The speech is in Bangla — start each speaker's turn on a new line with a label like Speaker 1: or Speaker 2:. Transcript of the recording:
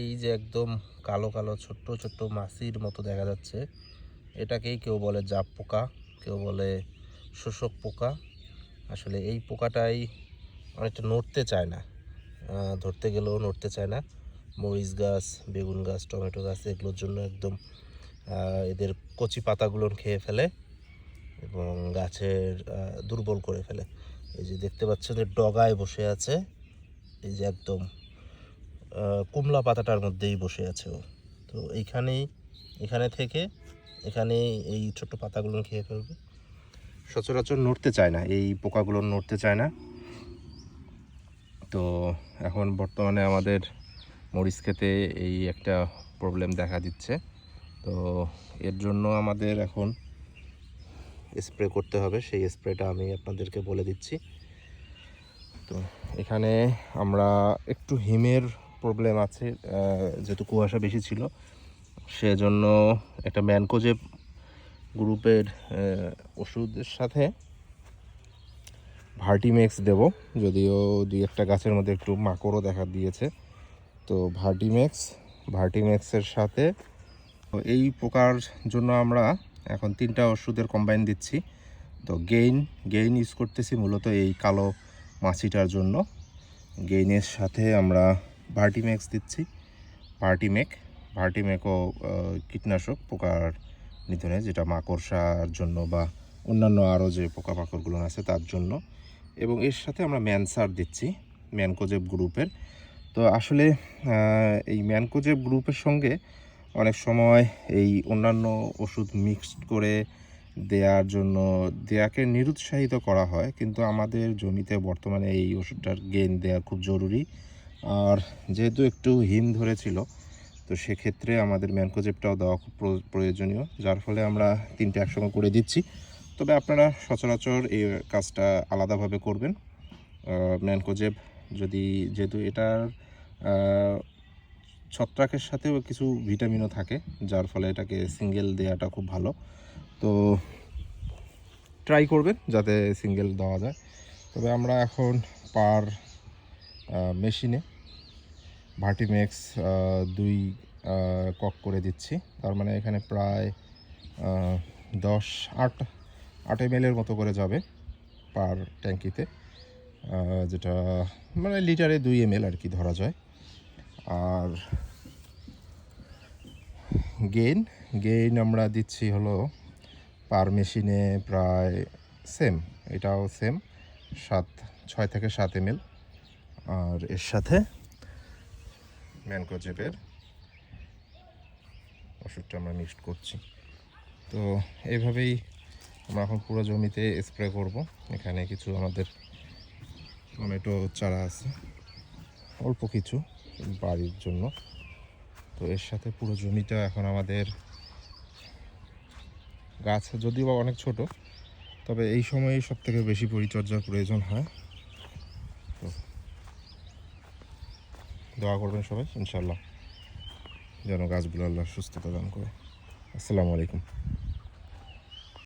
Speaker 1: এই যে একদম কালো কালো ছোট্ট ছোট্ট মাছির মতো দেখা যাচ্ছে। এটাকেই কেউ বলে জাপ পোকা, কেউ বলে শোষক পোকা। আসলে এই পোকাটাই অনেকটা নড়তে চায় না। ধরতে গেলেও নড়তে চায় না। মরিচ গাছ, বেগুন গাছ, টমেটো গাছ, এগুলোর জন্য একদম এদের কচি পাতাগুলো খেয়ে ফেলে এবং গাছের দুর্বল করে ফেলে। এই যে দেখতে পাচ্ছেন যে ডগায় বসে আছে। এই যে একদম কুমলা পাতাটার মধ্যেই বসে আছে ও। তো এইখানেই, এখানে থেকে এখানেই এই ছোট্ট পাতাগুলো খেয়ে ফেলবে। সচরাচর নড়তে চায় না, এই পোকাগুলো নড়তে চায় না। তো এখন বর্তমানে আমাদের মরিচ খেতে এই একটা প্রবলেম দেখা দিচ্ছে। তো এর জন্য আমাদের এখন স্প্রে করতে হবে, সেই স্প্রেটা আমি আপনাদেরকে বলে দিচ্ছি। তো এখানে আমরা একটু হিমের প্রবলেম আছে যেহেতু কুয়াশা বেশি ছিল, সেজন্য একটা ম্যানকোজেব গ্রুপের ওষুধের সাথে ভার্টিমেক্স দেব, যদিও দুই একটা গাছের মধ্যে একটু মাকড়ও দেখা দিয়েছে। তো ভার্টিমেক্স, ভার্টিমেক্সের সাথে এই পোকার জন্য আমরা এখন তিনটা ওষুধের কম্বাইন দিচ্ছি। তো গেইন গেইন ইউজ করতেছি মূলত এই কালো মাছিটার জন্য। গেইনের সাথে আমরা ভার্টিমেক্স দিচ্ছি। ভার্টিমেক ভার্টিমেকও কীটনাশক, পোকার নিধনে, যেটা মাকড়সার জন্য বা অন্যান্য আরও যে পোকামাকড়গুলো আছে তার জন্য। এবং এর সাথে আমরা ম্যানসার দিচ্ছি ম্যানকোজেব গ্রুপের। তো আসলে এই ম্যানকোজেব গ্রুপের সঙ্গে অনেক সময় এই অন্যান্য ওষুধ মিক্সড করে দেওয়ার জন্য দেয়াকে নিরুৎসাহিত করা হয়। কিন্তু আমাদের জমিতে বর্তমানে এই ওষুধটার গেন দেওয়া খুব জরুরি। আর যেহেতু একটু হিম ধরেছিল তো সেক্ষেত্রে আমাদের ম্যানকোজেবটাও দেওয়া খুব প্রয়- প্রয়োজনীয় যার ফলে আমরা তিনটে একসঙ্গে করে দিচ্ছি। তবে আপনারা সচরাচর এই কাজটা আলাদাভাবে করবেন। আহ, ম্যানকোজেব যদি যেহেতু এটার ছত্রাকের সাথেও কিছু ভিটামিনও থাকে যার ফলে এটাকে সিঙ্গেল দেওয়াটা খুব ভালো। তো ট্রাই করবেন যাতে সিঙ্গেল দেওয়া যায়। তবে আমরা এখন পার মেশিনে ভার্টিমেক্স দুই কক করে দিচ্ছি। তার মানে এখানে প্রায় দশ, আট আট এম মতো করে যাবে পার ট্যাঙ্কিতে যেটা মানে লিটারে দুই এম আর কি ধরা যায়। আর গেইন গেইন আমরা দিচ্ছি হলো পার মেশিনে প্রায় সেম এটাও সেম সাত, ছয় থেকে সাত এম আর এর সাথে ম্যানকোজেবের ওষুধটা আমরা মিক্সড করছি। তো এইভাবেই আমরা এখন পুরো জমিতে স্প্রে করব। এখানে কিছু আমাদের টমেটো চারা আছে। অল্প কিছু বাড়ির জন্য। তো এর সাথে পুরো জমিটা এখন আমাদের গাছ যদিও অনেক ছোট, তবে এই সময়ে সব থেকে বেশি পরিচর্যার প্রয়োজন হয় তো দোয়া করবেন সবাই ইনশাল্লাহ যেন গাছগুলো আল্লাহ সুস্থতা দান করে। আসসালামু আলাইকুম।